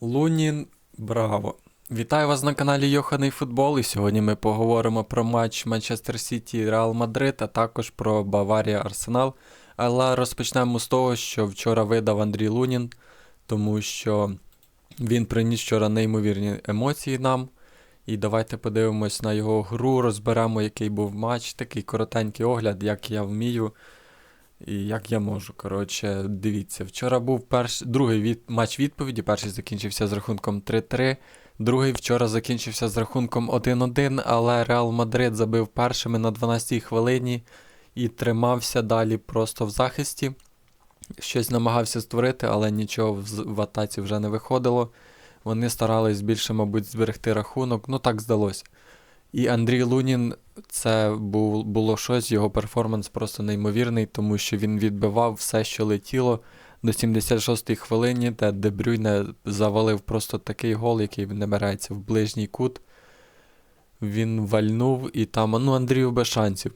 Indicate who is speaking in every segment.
Speaker 1: Лунін, браво! Вітаю вас на каналі Йоханий Футбол. І сьогодні ми поговоримо про матч Манчестер Сіті Реал Мадрид, а також про Баварія Арсенал. Але розпочнемо з того, що вчора видав Андрій Лунін, тому що він приніс вчора неймовірні емоції нам. І давайте подивимось на його гру, розберемо, який був матч, такий коротенький огляд, як я вмію. І як я можу. Коротше, дивіться, вчора був перш... другий від... матч відповіді. Перший закінчився з рахунком 3-3. Другий вчора закінчився з рахунком 1-1, але Реал Мадрид забив першими на 12-й хвилині і тримався далі просто в захисті. Щось намагався створити, але нічого в, в атаці вже не виходило. Вони старались більше, мабуть, зберегти рахунок. Ну так здалося. І Андрій Лунін це був, було щось, його перформанс просто неймовірний, тому що він відбивав все, що летіло до 76-ї хвилині, де Дебрюйне завалив просто такий гол, який набирається в ближній кут. Він вальнув і там, ну, Андрію без шансів.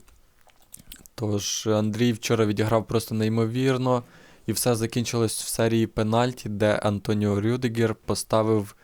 Speaker 1: Тож Андрій вчора відіграв просто неймовірно, і все закінчилось в серії пенальті, де Антоніо Рюдигер поставив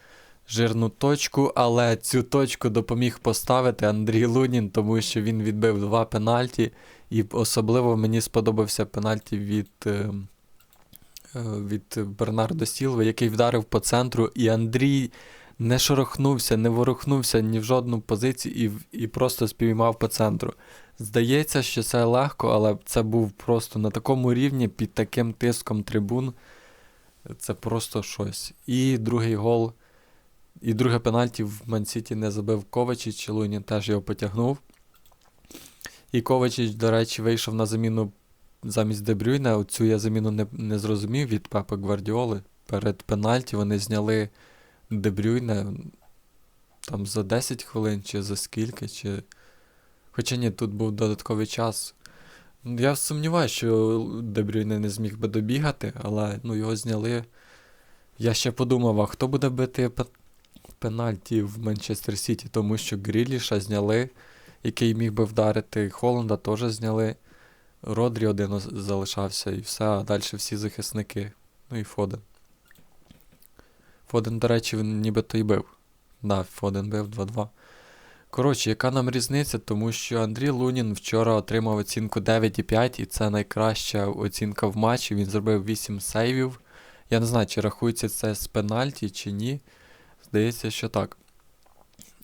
Speaker 1: жирну точку, але цю точку допоміг поставити Андрій Лунін, тому що він відбив два пенальті, і особливо мені сподобався пенальті від, е, е, від Бернардо Сілви, який вдарив по центру, і Андрій не шорохнувся, не ворухнувся ні в жодну позицію і, і просто спіймав по центру. Здається, що це легко, але це був просто на такому рівні під таким тиском трибун. Це просто щось. І другий гол. І друге пенальті в Мансіті не забив Ковачич, Лунін теж його потягнув. І Ковачич, до речі, вийшов на заміну замість Дебрюйна. Оцю я заміну не, не зрозумів від Пепа Гвардіоли. Перед пенальті вони зняли Дебрюйна там за 10 хвилин, чи за скільки, чи. Хоча ні, тут був додатковий час. Я сумніваюся, що Дебрюйне не зміг би добігати, але ну, його зняли. Я ще подумав, а хто буде бити пенальті в Манчестер Сіті, тому що Гріліша зняли, який міг би вдарити, Холланда теж зняли. Родрі один залишався і все, а далі всі захисники. Ну і Фоден. Фоден, до речі, він нібито й бив. Да, Фоден бив 2-2. Коротше, яка нам різниця, тому що Андрій Лунін вчора отримав оцінку 9,5, і це найкраща оцінка в матчі. Він зробив 8 сейвів. Я не знаю, чи рахується це з пенальті, чи ні. Здається, що так.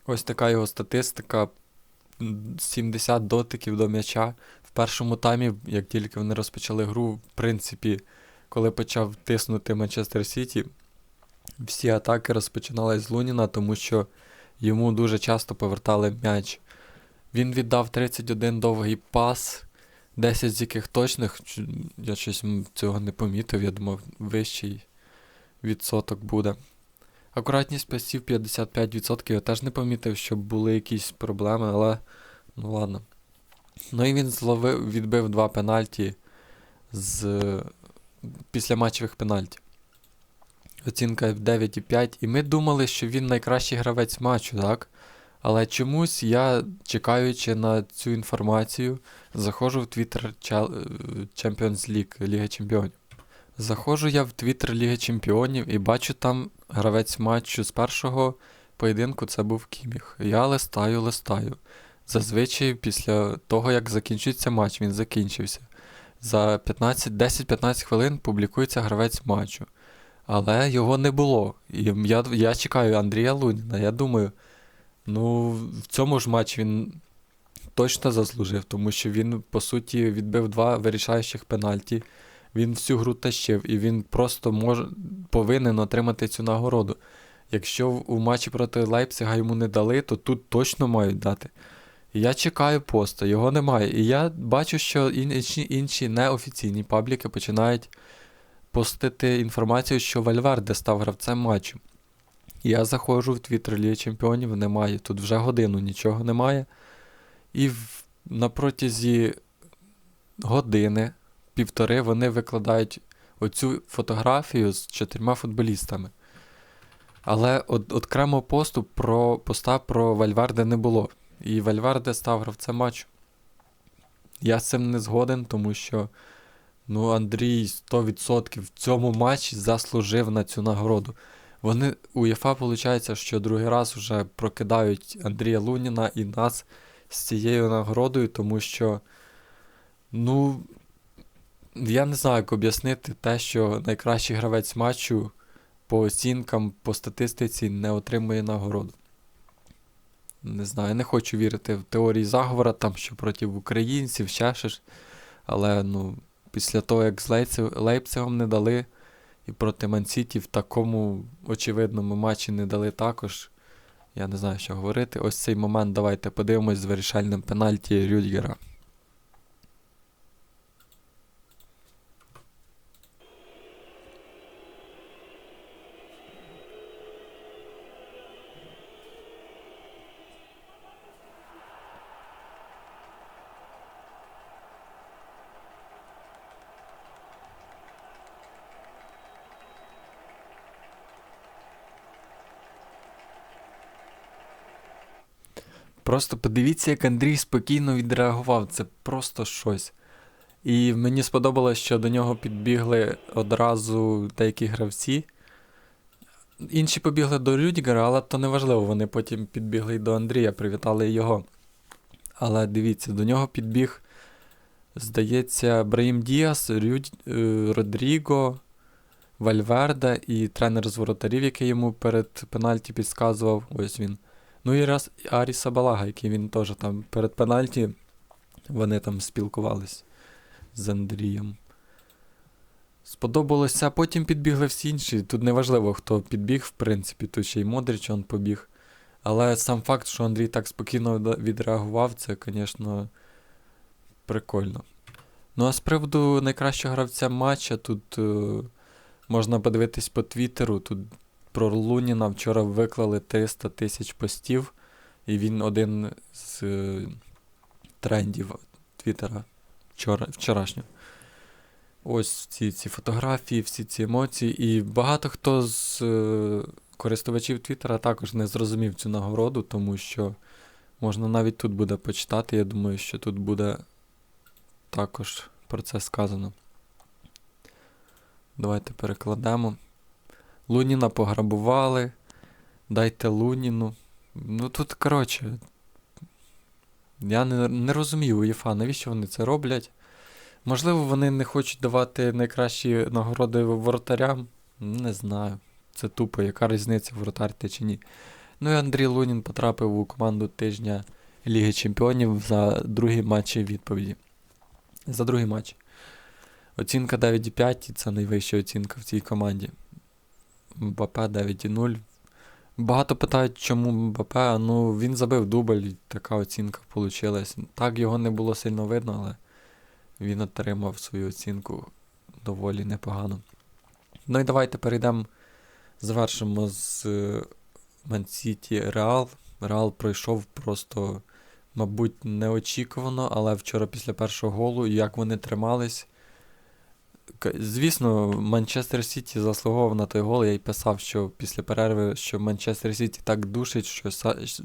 Speaker 1: Ось така його статистика. 70 дотиків до м'яча. В першому таймі, як тільки вони розпочали гру, в принципі, коли почав тиснути Манчестер Сіті, всі атаки розпочинались з Луніна, тому що йому дуже часто повертали м'яч. Він віддав 31 довгий пас, 10 з яких точних. Я щось цього не помітив, я думав, вищий відсоток буде. Акуратність пасів 55%, я теж не помітив, щоб були якісь проблеми, але ну ладно. Ну і він зловив, відбив два пенальті з після матчевих пенальті. Оцінка 9,5. І ми думали, що він найкращий гравець матчу, так? Але чомусь я, чекаючи на цю інформацію, заходжу в Twitter Champions League, Ліга Чемпіонів. Заходжу я в Twitter Ліги Чемпіонів і бачу там гравець матчу з першого поєдинку це був Кіміх. Я листаю, листаю. Зазвичай після того, як закінчується матч, він закінчився. За 10-15 хвилин публікується гравець матчу. Але його не було. І я, я чекаю Андрія Луніна. Я думаю, ну, в цьому ж матчі він точно заслужив, тому що він, по суті, відбив два вирішаючих пенальті. Він всю гру тащив, і він просто може, повинен отримати цю нагороду. Якщо у матчі проти Лейпцига йому не дали, то тут точно мають дати. Я чекаю поста, його немає. І я бачу, що інші, інші неофіційні пабліки починають постити інформацію, що Вальверде став гравцем матчу. Я заходжу в Твіттер Ліги Чемпіонів, немає. Тут вже годину нічого немає. І в, на протязі години, півтори, вони викладають оцю фотографію з чотирма футболістами. Але от, окремо посту про поста про Вальверде не було. І Вальверде став гравцем матчу. Я з цим не згоден, тому що ну, Андрій 100% в цьому матчі заслужив на цю нагороду. Вони УЄФА, виходить, що другий раз вже прокидають Андрія Луніна і нас з цією нагородою, тому що, ну, я не знаю, як об'яснити те, що найкращий гравець матчу по оцінкам, по статистиці не отримує нагороду. Не знаю, я не хочу вірити в теорії заговора, там, що проти українців, ще щось. Але ну, після того, як з Лейпциг- Лейпцигом не дали, і проти Мансіті в такому очевидному матчі не дали також. Я не знаю, що говорити. Ось цей момент давайте подивимось з вирішальним пенальті Рюдгера. Просто подивіться, як Андрій спокійно відреагував. Це просто щось. І мені сподобалось, що до нього підбігли одразу деякі гравці. Інші побігли до Рюдігера, але то не важливо, вони потім підбігли до Андрія, привітали його. Але дивіться, до нього підбіг, здається, Браїм Діас, Рюд... е, Родріго, Вальверде і тренер з воротарів, який йому перед пенальті підказував. Ось він. Ну і раз Аріса Балага, який він теж там перед пенальті, вони там спілкувались з Андрієм. Сподобалося, а потім підбігли всі інші. Тут неважливо, хто підбіг, в принципі, тут ще й Модрич он побіг. Але сам факт, що Андрій так спокійно відреагував, це, звісно, прикольно. Ну а з приводу найкращого гравця матча, тут е, можна подивитись по Твіттеру. Тут про Луніна вчора виклали 300 тисяч постів, і він один з е, трендів Твіттера вчора, вчорашнього. Ось ці, ці фотографії, всі ці емоції. І багато хто з е, користувачів Твіттера також не зрозумів цю нагороду, тому що можна навіть тут буде почитати. Я думаю, що тут буде також про це сказано. Давайте перекладемо. Луніна пограбували. Дайте Луніну. Ну тут, коротше. Я не, не розумію УЄФА, навіщо вони це роблять. Можливо, вони не хочуть давати найкращі нагороди воротарям. Не знаю. Це тупо, яка різниця воротар ти чи ні. Ну і Андрій Лунін потрапив у команду тижня Ліги Чемпіонів за другі матчі відповіді. За другий матч. Оцінка 9,5 і це найвища оцінка в цій команді. МБП 9,0. Багато питають, чому МБП. Ну, він забив дубль, така оцінка вийшла. Так його не було сильно видно, але він отримав свою оцінку доволі непогано. Ну і давайте перейдемо, завершимо з Мансіті Реал. Реал пройшов просто, мабуть, неочікувано, але вчора після першого голу, як вони тримались. Звісно, Манчестер Сіті заслуговував на той гол. Я й писав, що після перерви, що Манчестер Сіті так душить, що,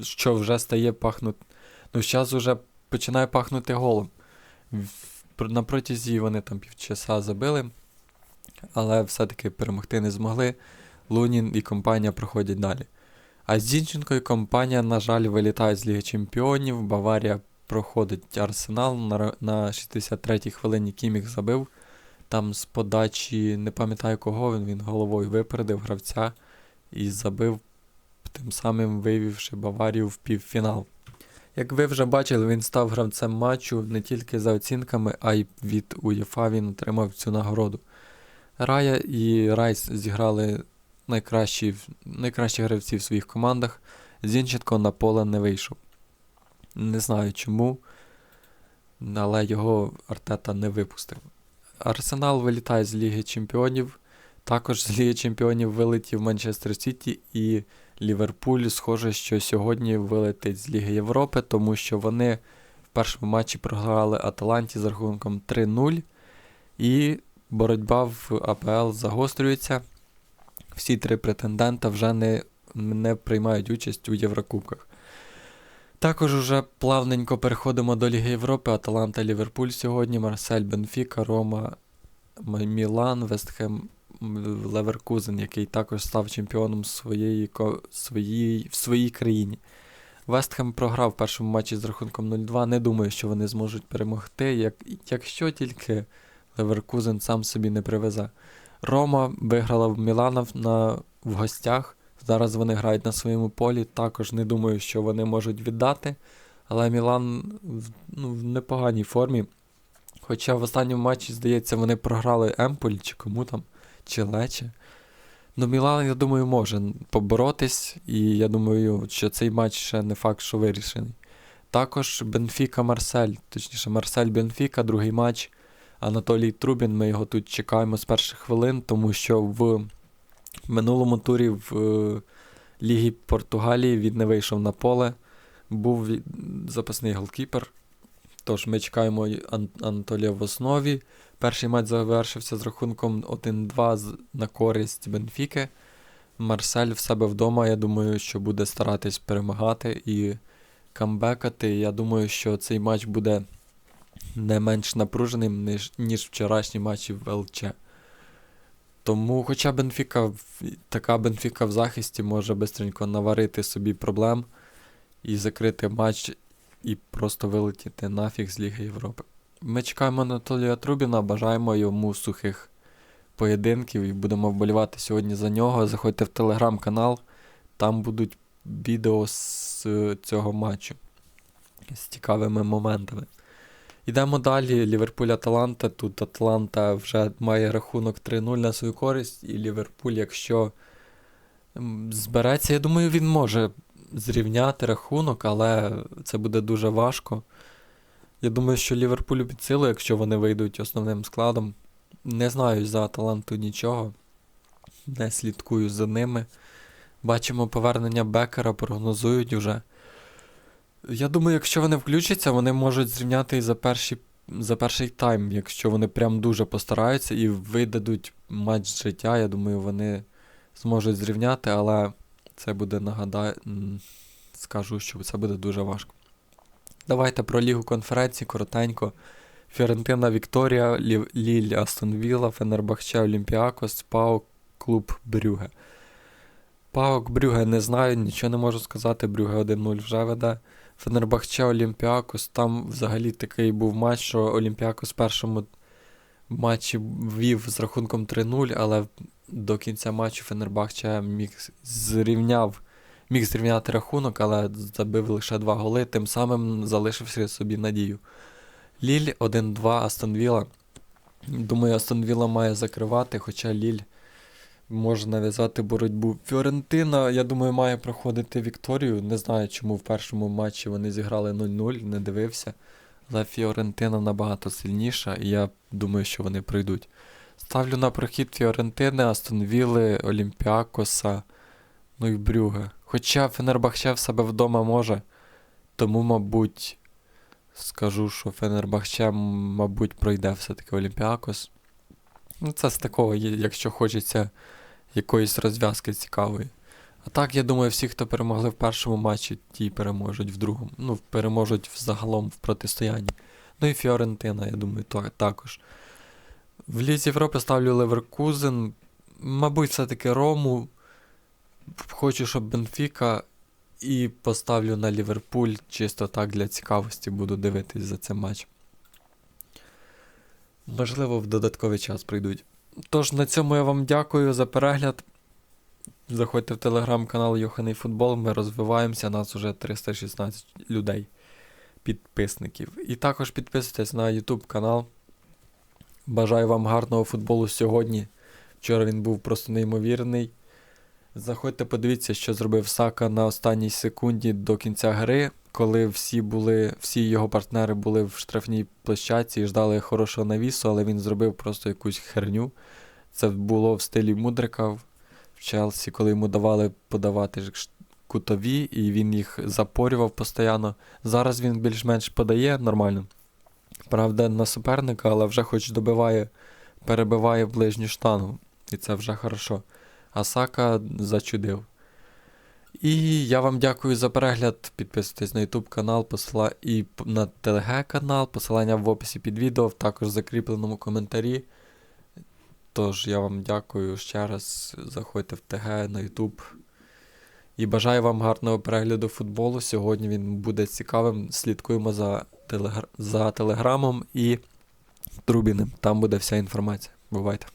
Speaker 1: що вже стає пахнути. Ну, зараз вже починає пахнути голом. На протязі вони там півчаса забили, але все-таки перемогти не змогли. Лунін і компанія проходять далі. А Зінченко і компанія, на жаль, вилітають з Ліги Чемпіонів. Баварія проходить Арсенал. На, 63-й хвилині Кіміх забив. Там з подачі, не пам'ятаю кого, він, він головою випередив гравця і забив, тим самим вивівши Баварію в півфінал. Як ви вже бачили, він став гравцем матчу не тільки за оцінками, а й від УЄФА він отримав цю нагороду. Рая і Райс зіграли найкращі, найкращі гравці в своїх командах. Зінченко на поле не вийшов. Не знаю чому, але його Артета не випустив. Арсенал вилітає з Ліги Чемпіонів. Також з Ліги Чемпіонів вилетів Манчестер Сіті і Ліверпуль. Схоже, що сьогодні вилетить з Ліги Європи, тому що вони в першому матчі програли Аталанті з рахунком 3-0. І боротьба в АПЛ загострюється. Всі три претендента вже не, не приймають участь у Єврокубках. Також уже плавненько переходимо до Ліги Європи. Аталанта Ліверпуль сьогодні, Марсель Бенфіка, Рома, Мілан, Вестхем Леверкузен, який також став чемпіоном своєї, своїй, в своїй країні. Вестхем програв в першому матчі з рахунком 0-2. Не думаю, що вони зможуть перемогти, як, якщо тільки Леверкузен сам собі не привезе. Рома виграла в Мілана на, в гостях. Зараз вони грають на своєму полі. Також не думаю, що вони можуть віддати. Але Мілан в, ну, в непоганій формі. Хоча в останньому матчі, здається, вони програли Емполь чи кому там, чи Лече. Ну, Мілан, я думаю, може поборотись, і я думаю, що цей матч ще не факт, що вирішений. Також Бенфіка Марсель, точніше, Марсель Бенфіка, другий матч. Анатолій Трубін, ми його тут чекаємо з перших хвилин, тому що в минулому турі в е, Лігі Португалії він не вийшов на поле. Був запасний голкіпер. Тож ми чекаємо й Ан- Анатолія в основі. Перший матч завершився з рахунком 1-2 на користь Бенфіки. Марсель в себе вдома, я думаю, що буде старатись перемагати і камбекати. Я думаю, що цей матч буде не менш напруженим, ніж, ніж вчорашні матчі в ЛЧ. Тому, хоча Бенфіка, така Бенфіка в захисті може бистренько наварити собі проблем і закрити матч і просто вилетіти нафіг з Ліги Європи. Ми чекаємо Анатолія Трубіна, бажаємо йому сухих поєдинків і будемо вболівати сьогодні за нього. Заходьте в телеграм-канал, там будуть відео з е, цього матчу з цікавими моментами. Йдемо далі. Ліверпуль Аталанта. Тут Атланта вже має рахунок 3-0 на свою користь, і Ліверпуль, якщо збереться, я думаю, він може зрівняти рахунок, але це буде дуже важко. Я думаю, що Ліверпулю під силу, якщо вони вийдуть основним складом. Не знаю за Аталанту нічого. Не слідкую за ними. Бачимо повернення Бекера, прогнозують уже. Я думаю, якщо вони включаться, вони можуть зрівняти і за, перші, за перший тайм, якщо вони прям дуже постараються і видадуть матч життя, я думаю, вони зможуть зрівняти, але це буде нагадаю, скажу, що це буде дуже важко. Давайте про Лігу конференції коротенько. Фіорентина Вікторія, Ліль Астон Вілла, Фенербахче Олімпіакос, Паук, клуб Брюге. Паук Брюге не знаю, нічого не можу сказати. Брюге 1-0 вже веде. Фенербахче Олімпіакос. Там взагалі такий був матч, що Олімпіакос в першому матчі вів з рахунком 3-0, але до кінця матчу Фенербахче міг зрівняв, міг зрівняти рахунок, але забив лише два голи, тим самим залишився собі надію. Ліль 1-2 Астон Вілла. Думаю, Астон Вілла має закривати, хоча Ліль може нав'язати боротьбу. Фіорентина, я думаю, має проходити Вікторію. Не знаю, чому в першому матчі вони зіграли 0-0, не дивився. Але Фіорентина набагато сильніша, і я думаю, що вони пройдуть. Ставлю на прохід Фіорентини, Астон Вілли, Олімпіакоса, ну і Брюге. Хоча Фенербахче в себе вдома може, тому, мабуть, скажу, що Фенербахче, мабуть, пройде все-таки Олімпіакос. Ну, це з такого, якщо хочеться якоїсь розв'язки цікавої. А так, я думаю, всі, хто перемогли в першому матчі, ті переможуть в другому. Ну, переможуть взагалом в протистоянні. Ну і Фіорентина, я думаю, то, також. В Лізі Європи ставлю Леверкузен. Мабуть, все-таки Рому. Хочу, щоб Бенфіка. І поставлю на Ліверпуль. Чисто так для цікавості буду дивитись за цим матчем. Можливо, в додатковий час прийдуть. Тож на цьому я вам дякую за перегляд. Заходьте в телеграм-канал Йоханий Футбол. Ми розвиваємося, нас уже 316 людей, підписників. І також підписуйтесь на YouTube канал. Бажаю вам гарного футболу сьогодні. Вчора він був просто неймовірний. Заходьте, подивіться, що зробив Сака на останній секунді до кінця гри, коли всі були, всі його партнери були в штрафній площадці і ждали хорошого навісу, але він зробив просто якусь херню. Це було в стилі Мудрика в Челсі, коли йому давали подавати кутові, і він їх запорював постійно. Зараз він більш-менш подає нормально. Правда, на суперника, але вже хоч добиває, перебиває ближню штангу. І це вже хорошо. А Сака зачудив. І я вам дякую за перегляд. Підписуйтесь на YouTube канал, посила... і на ТЛГ канал, посилання в описі під відео, також в закріпленому коментарі. Тож я вам дякую ще раз. Заходьте в ТГ на YouTube. І бажаю вам гарного перегляду футболу. Сьогодні він буде цікавим. Слідкуємо за, телегр... за телеграмом і Трубіним. Там буде вся інформація. Бувайте.